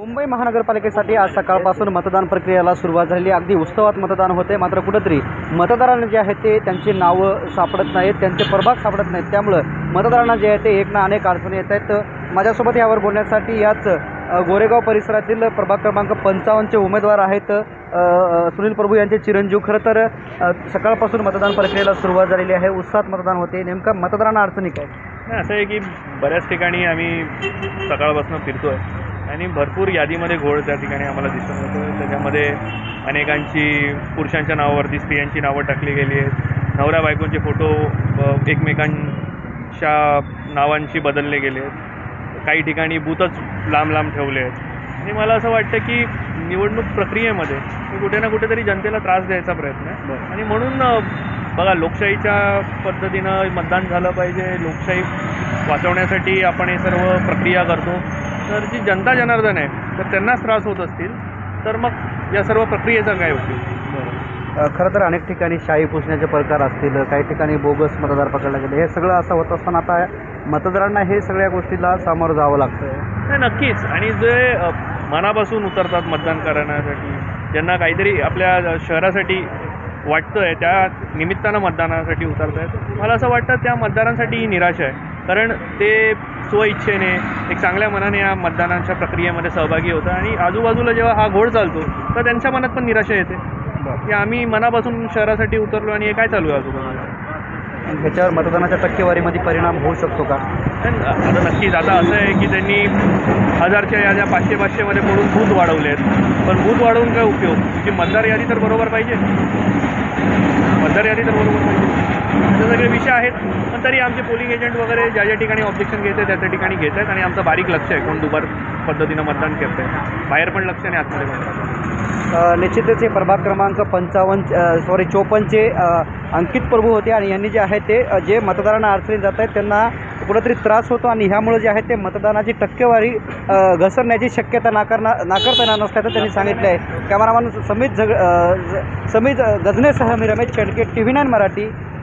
मुंबई महानगरपालिकेसाठी आज सकाळपासून मतदान प्रक्रियेला सुरुवात झालेली. अगदी उत्सवात मतदान होते मात्र कुठंतरी मतदारांना जे आहे ते त्यांची नावं सापडत नाहीत त्यांचे प्रभाग सापडत नाहीत. त्यामुळं मतदारांना जे आहे ते एक ना अनेक अडचणी येत आहेत. माझ्यासोबत यावर बोलण्यासाठी याच गोरेगाव परिसरातील प्रभाग क्रमांक पंचावन्नचे उमेदवार आहेत सुनील प्रभू यांचे चिरंजीव. खरं तर सकाळपासून मतदान प्रक्रियेला सुरुवात झालेली आहे. उत्साहात मतदान होते. नेमकं मतदारांना अडचणी काय? असं आहे की बऱ्याच ठिकाणी आम्ही सकाळपासून फिरतो आहे आणि भरपूर यादीमध्ये घोळ त्या ठिकाणी आम्हाला दिसून येतो. त्याच्यामध्ये अनेकांची पुरुषांच्या नावावरती स्त्रियांची नावं टाकली गेली आहेत. नवऱ्या बायकोंचे फोटो एकमेकांच्या नावांशी बदलले गेले आहेत. काही ठिकाणी बूथच लांब लांब ठेवले आहेत. आणि मला असं वाटतं की निवडणूक प्रक्रियेमध्ये कुठे ना कुठेतरी जनतेला त्रास द्यायचा प्रयत्न आहे. आणि म्हणून बघा लोकशाहीच्या पद्धतीनं मतदान झालं पाहिजे. लोकशाही वाचवण्यासाठी आपण हे सर्व प्रक्रिया करतो. तर जी जनता जनार्दन आहे तर त्यांनाच त्रास होत असतील तर मग या सर्व प्रक्रियेचा काय अ, खरं तर अनेक ठिकाणी शाई पुसण्याचे प्रकार असतील काही ठिकाणी बोगस मतदार पकडले गेले हे सगळं असं होत असताना आता मतदारांना हे सगळ्या गोष्टीला सामोरं जावं लागतं. नाही नक्कीच. आणि जे अ, मनापासून उतरतात मतदान करण्यासाठी ज्यांना काहीतरी आपल्या शहरासाठी वाटतं आहे त्या निमित्तानं मतदानासाठी उतरत आहेत मला असं वाटतं त्या मतदारांसाठी ही निराशा आहे. कारण ते स्वइच्छेने एक चांगल्या मनाने या मतदानाच्या प्रक्रियेमध्ये सहभागी होतं. आणि आजूबाजूला जेव्हा हा घोळ चालतो तर त्यांच्या मनात पण निराशा येते. की आम्ही मनापासून शहरासाठी उतरलो आणि हे काय चालू आहे आजूबाजूला? ह्याच्यावर मतदानाच्या टक्केवारीमध्ये परिणाम होऊ शकतो का? आता नक्कीच आता असं आहे की त्यांनी हजारच्या याद्या पाचशे पाचशेमध्ये पडून बूथ वाढवले आहेत. पण बूथ वाढवून काय उपयोग? तुमची मतदार यादी तर बरोबर पाहिजे? मतदार यादी तर बरोबर पाहिजे. असे सगळे विषय आहेत. पण तरी आमचे पोलिंग एजंट वगैरे ज्या ज्या ठिकाणी ऑब्जेक्शन घेत आहेत त्या त्या ठिकाणी घेत आहेत आणि आमचं बारीक लक्ष आहे. कोण दुबार पद्धतीनं मतदान करत आहे बाहेर पण लक्ष आणि आतमध्ये पण. आहे. निश्चितच हे प्रभाग क्रमांक पंचावन्न सॉरी चोपन्नचे अंकित प्रभू होते आणि यांनी जे आहे ते जे मतदारांना अडचणी जात आहेत त्यांना कुठंतरी त्रास होतो आणि ह्यामुळे जे आहे ते मतदानाची टक्केवारी घसरण्याची शक्यता नाकारणा नाकारता येणार नसल्याचं त्यांनी सांगितलं आहे. कॅमेरामॅन समीत झग समीत गजनेसह मी Ramesh Shedke T V nine Marathi.